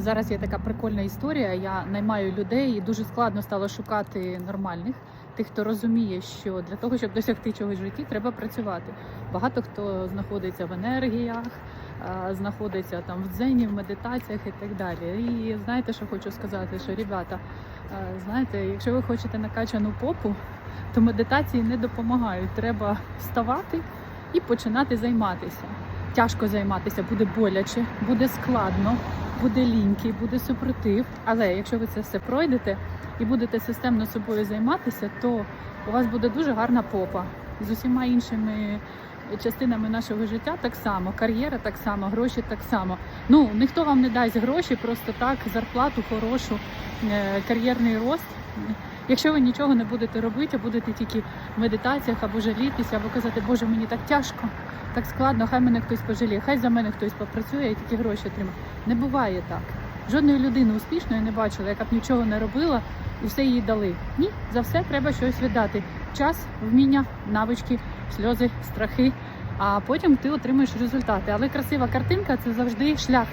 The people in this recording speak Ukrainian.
Зараз є така прикольна історія. Я наймаю людей і дуже складно стало шукати нормальних. Тих, хто розуміє, що для того, щоб досягти чогось в житті, треба працювати. Багато хто знаходиться в енергіях, знаходиться там в дзені, в медитаціях і так далі. І знаєте, що хочу сказати, що ребята, знаєте, якщо ви хочете накачану попу, то медитації не допомагають. Треба вставати і починати займатися. Тяжко займатися, буде боляче, буде складно, буде ліньки, буде супротив. Але якщо ви це все пройдете і будете системно собою займатися, то у вас буде дуже гарна попа з усіма іншими частинами нашого життя так само, кар'єра так само, гроші так само. Ну ніхто вам не дасть гроші, просто так, зарплату хорошу, е, кар'єрний рост. Якщо ви нічого не будете робити, а будете тільки в медитаціях або жалітися, або казати, Боже, мені так тяжко, так складно, хай мене хтось пожаліє, хай за мене хтось попрацює і тільки гроші отримає. Не буває так. Жодної людини успішної не бачила, яка б нічого не робила і все їй дали. Ні, за все треба щось віддати. Час, вміння, навички, сльози, страхи. А потім ти отримаєш результати. Але красива картинка це завжди шлях.